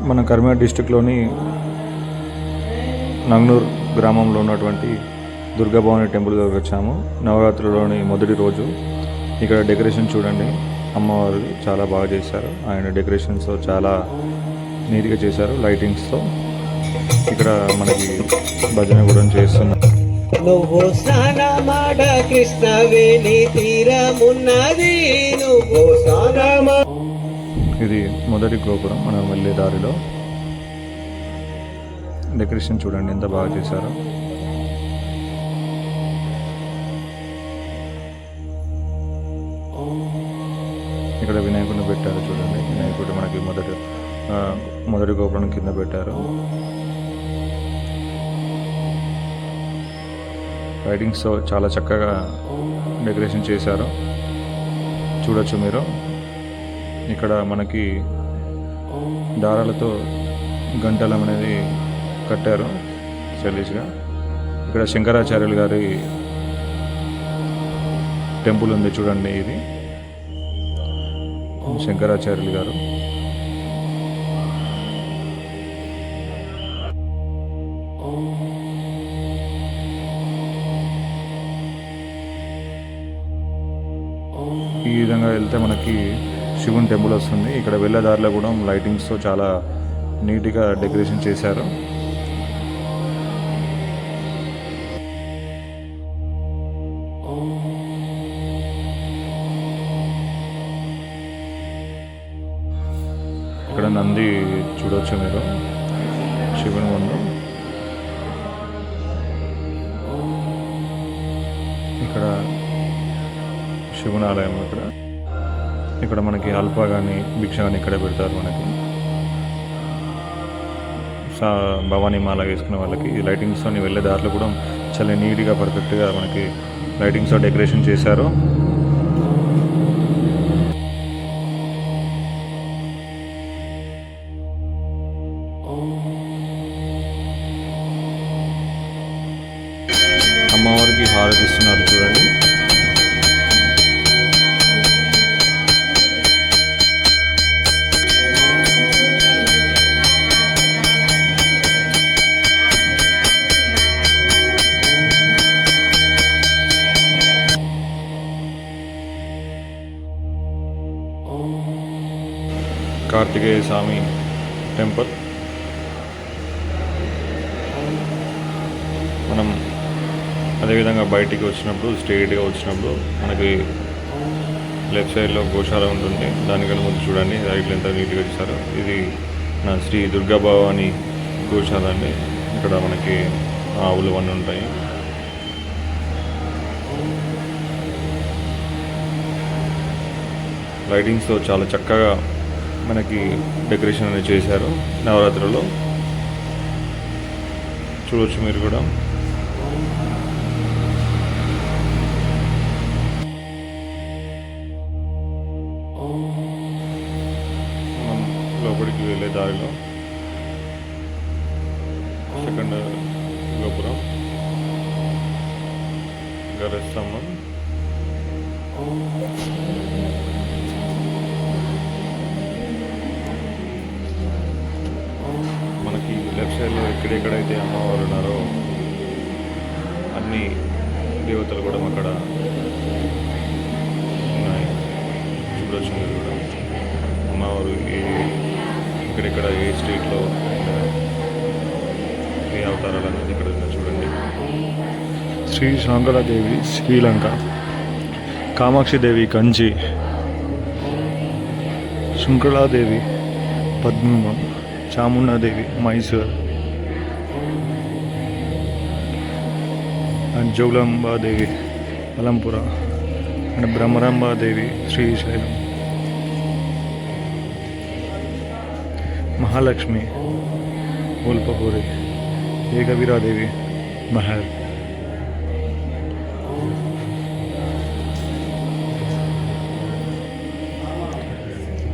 మన కరీంనగర్ డిస్టిక్లోని నంగనూర్ గ్రామంలో ఉన్నటువంటి దుర్గాభవాని టెంపుల్ దగ్గరకు వచ్చాము. నవరాత్రిలోని మొదటి రోజు. ఇక్కడ డెకరేషన్ చూడండి. అమ్మవారు చాలా బాగా చేశారు. ఆయన డెకరేషన్స్ చాలా నీట్గా చేశారు లైటింగ్స్తో. ఇక్కడ మనకి భజన కూడా చేస్తున్నారు నువ్వు స్నానమాడ కృష్ణవేణి తీరమున్నది నువ్వు స్నానమా ఇది మొదటి గోపురం మనం వెళ్ళే దారిలో డెకరేషన్ చూడండి ఎంత బాగా చేశారో. ఇక్కడ వినాయకుడిని పెట్టారు చూడండి. వినాయకుడు మనకి మొదటి ఆ, మొదటి గోపురం కింద పెట్టారు. లైటింగ్స్తో చాలా చక్కగా డెకరేషన్ చేశారు. చూడొచ్చు మీరు. ఇక్కడ మనకి దారాలతో గంటలం అనేది కట్టారు చలీస్గా ఇక్కడ శంకరాచార్యులు గారి టెంపుల్ ఉంది చూడండి ఇది. శంకరాచార్యులు గారు. ఈ విధంగా వెళ్తే మనకి శివుని టెంపుల్ వస్తుంది. ఇక్కడ వెళ్ళే దారిలో కూడా లైటింగ్స్తో చాలా నీట్గా డెకరేషన్ చేశారు. ఇక్కడ నంది చూడవచ్చు మీరు. శివుని ముందు. ఇక్కడ శివుని ఆలయం ఇక్కడ ఇక్కడ మనకి అల్ప కానీ భిక్ష కానీ ఇక్కడే పెడతారు మనకి. సా భవానీ మాల వేసుకున్న వాళ్ళకి ఈ లైటింగ్స్తో వెళ్ళే దారిలో కూడా చాలా నీట్గా పర్ఫెక్ట్గా మనకి లైటింగ్స్తో డెకరేషన్ చేశారు. అమ్మవారికి హారతిస్తున్నారు చూడండి. కార్తికేయ స్వామి టెంపుల్. మనం అదేవిధంగా బయటికి వచ్చినప్పుడు స్ట్రైట్గా వచ్చినప్పుడు మనకి లెఫ్ట్ సైడ్లో గోశాల ఉంటుంది. దానికన్నా ముందు చూడండి రైట్లో ఎంత నీట్గా ఇచ్చారు ఇది నా శ్రీ దుర్గా భవాని గోశాల అండి. ఇక్కడ మనకి ఆవులు అన్నీ ఉంటాయి. లైటింగ్స్తో చాలా చక్కగా మనకి డెకరేషన్ అనేది చేశారు నవరాత్రిలో చూడవచ్చు మీరు కూడా. మనం లోపలికి వెళ్ళే దారిలో సెకండ్ గోపురం. గరస్తంభం. ఎక్కడెక్కడైతే అమ్మవారు ఉన్నారో అన్ని దేవతలు కూడా అక్కడ ఉన్నాయి. చూడొచ్చు మీరు కూడా. అమ్మవారు ఏ ఇక్కడెక్కడ ఏ స్ట్రీట్లో ఏ అవతారాలు అనేది ఇక్కడ చూడండి. శ్రీ శాంకరాదేవి శ్రీలంక. కామాక్షిదేవి కంచి. శృంఖలాదేవి పద్మం. Chamundadevi Mysore. and Jogulambadevi Alampura and Brahmarambadevi Srisailam Mahalakshmi Ulpapuri Ekaviradevi Mahar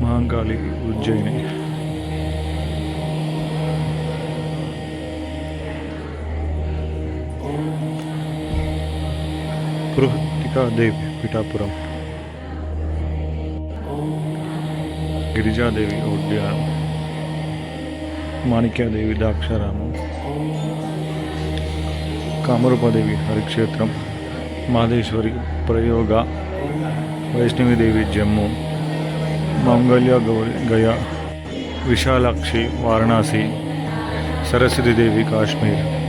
Mahankali Ujjaini Bruhatikadevi Pithapuram. Girija Devi ఉద్యానం. Manikyadevi Draksharamam. Kamarupadevi Harikshetram. Madeshwari Prayoga. Vaishnavidevi Jammu. Mangalya Gauri Gaya. Vishalakshi Varanasi. Saraswatidevi Kashmir.